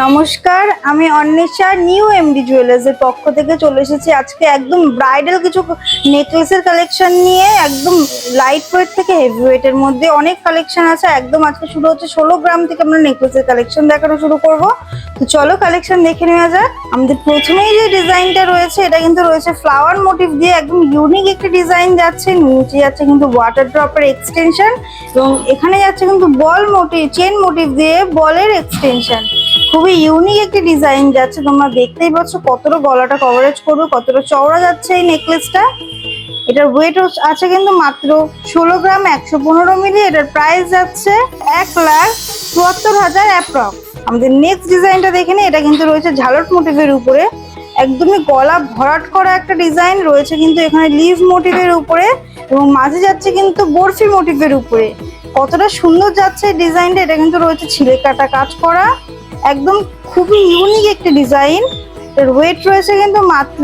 নমস্কার, আমি Anwesha new MD jewellers এর পক্ষ থেকে চলে এসেছি আজকে একদম ব্রাইডাল কিছু নেকলেসের কালেকশন নিয়ে, একদম লাইট ওয়েট থেকে হেভি ওয়েটের মধ্যে অনেক কালেকশন আছে। একদম আজকে শুরু হচ্ছে ষোলো গ্রাম থেকে আমরা নেকলেসের কালেকশন দেখানো শুরু করব। তো চলো কালেকশন দেখে নেওয়া যাক। আমাদের প্রথমেই যে ডিজাইনটা রয়েছে, এটা কিন্তু রয়েছে ফ্লাওয়ার মোটিভ দিয়ে একদম ইউনিক একটি ডিজাইন যাচ্ছে। নিচে যাচ্ছে কিন্তু ওয়াটার ড্রপের এক্সটেনশন এবং এখানে যাচ্ছে কিন্তু বল মোটিভ চেন মোটিভ দিয়ে বলের এক্সটেনশন খুবই ইউনিক একটি ডিজাইন যাচ্ছে। তোমরা দেখতেই পাচ্ছ কতটা গলাটা কভারেজ করবে, কতটা চওড়া যাচ্ছে এই নেকলেসটা এটার ওয়েট আছে কিন্তু মাত্র ষোলো গ্রাম একশো পনেরো মিলি, এটার প্রাইস যাচ্ছে এক লাখ চুয়াত্তর হাজার অ্যাপ্রক্স আমাদের নেক্সট ডিজাইনটা দেখে নিই, এটা কিন্তু রয়েছে ঝালট মোটিভের উপরে। একদমই গলা ভরাট করা একটা ডিজাইন রয়েছে কিন্তু এখানে লিভ মোটিভের উপরে এবং মাঝে যাচ্ছে কিন্তু বরফি মোটিভের উপরে। কতটা সুন্দর যাচ্ছে ডিজাইনটা এটা কিন্তু রয়েছে ছিলে কাটা কাজ করা। একদম খুবই ইউনিক একটি ডিজাইন এর ওয়েট রয়েছে কিন্তু মাত্র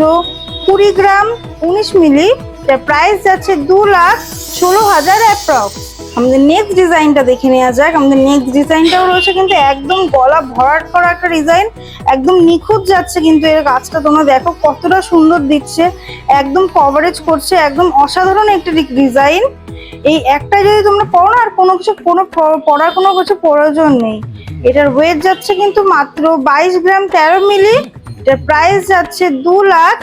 কুড়ি গ্রাম উনিশ মিলি। এটার প্রাইস যাচ্ছে দু লাখ ষোলো হাজার অ্যাপ্রক্স আমাদের নেক্সট ডিজাইনটা দেখে নেওয়া যাক। আমাদের নেক্সট ডিজাইনটাও রয়েছে কিন্তু একদম গলা ভরাট করা একটা ডিজাইন একদম নিখুঁত যাচ্ছে কিন্তু এর কাজটা। তোমরা দেখো কতটা সুন্দর দিচ্ছে। একদম কভারেজ করছে। একদম অসাধারণ একটি ডিজাইন এই একটা যদি তোমরা পড়ো আর কোনো কিছু কোনো পড়ার কোনো কিছু প্রয়োজন নেই। এটার ওয়েট যাচ্ছে কিন্তু মাত্র বাইশ গ্রাম তেরো মিলি, এটার প্রাইস যাচ্ছে দু লাখ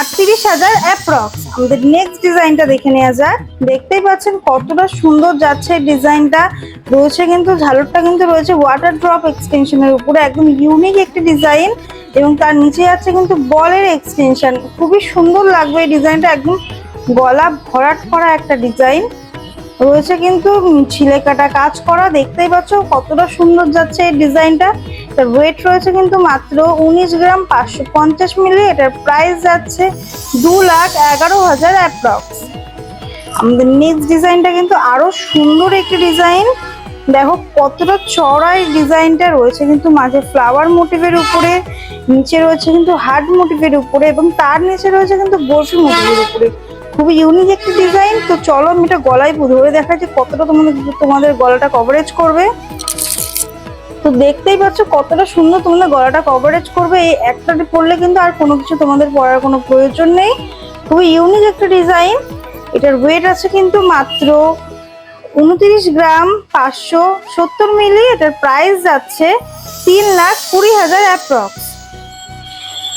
আটত্রিশ হাজার অ্যাপ্রক্স আমাদের নেক্সট ডিজাইনটা দেখে নেওয়া যাক। দেখতেই পাচ্ছেন কতটা সুন্দর যাচ্ছে ডিজাইনটা রয়েছে কিন্তু, ঝালরটা কিন্তু রয়েছে ওয়াটার ড্রপ এক্সটেনশনের উপরে, একদম ইউনিক একটি ডিজাইন এবং তার নিচে আছে কিন্তু বলের এক্সটেনশন খুবই সুন্দর লাগবে এই ডিজাইনটা একদম গলা ভরাট করা একটা ডিজাইন রয়েছে কিন্তু ছিলে কাটা কাজ করা, দেখতেই পাচ্ছ কতটা সুন্দর যাচ্ছে এই ডিজাইনটা। এটার ওয়েট রয়েছে কিন্তু মাত্র উনিশ গ্রাম পাঁচশো পঞ্চাশ মিলি, এটার প্রাইস যাচ্ছে দু লাখ এগারো হাজার অ্যাপ্রক্স আমাদের নেক্সট ডিজাইনটা কিন্তু আরও সুন্দর একটি ডিজাইন। দেখো কতটা চড়া এই ডিজাইনটা রয়েছে কিন্তু মাঝে ফ্লাওয়ার মোটিভের উপরে। নিচে রয়েছে কিন্তু হার্ড মোটিভের উপরে এবং তার নিচে রয়েছে কিন্তু বরফি মোটিভের উপরে। খুবই ইউনিক একটি ডিজাইন তো চলো আমি এটা গলায় ধরে দেখাচ্ছি কতটা তোমাদের তোমাদের গলাটা কভারেজ করবে। তো দেখতেই পাচ্ছ কতটা সুন্দর তোমাদের গলাটা কভারেজ করবে। এই একটা পরলে কিন্তু আর কোনো কিছু তোমাদের পরার কোনো প্রয়োজন নেই। খুবই ইউনিক একটা ডিজাইন এটার ওয়েট আছে কিন্তু মাত্র উনত্রিশ গ্রাম পাঁচশো সত্তর মিলি। এটার প্রাইস যাচ্ছে তিন লাখ কুড়ি হাজার অ্যাপ্রক্স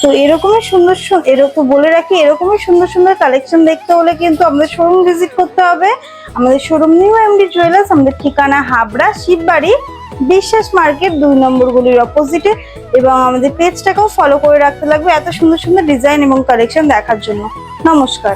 তো এরকমই সুন্দর এরকম, বলে রাখি, এরকমই সুন্দর সুন্দর কালেকশন দেখতে হলে কিন্তু আমাদের শোরুম ভিজিট করতে হবে। আমাদের শোরুম নিউ এমডি জুয়েলার্স আমাদের ঠিকানা হাবড়া, শিববাড়ি, বিশ্বাস মার্কেট, দুই নম্বরগুলির অপোজিটে এবং আমাদের পেজটাকেও ফলো করে রাখতে লাগবে এত সুন্দর সুন্দর ডিজাইন এবং কালেকশন দেখার জন্য। নমস্কার।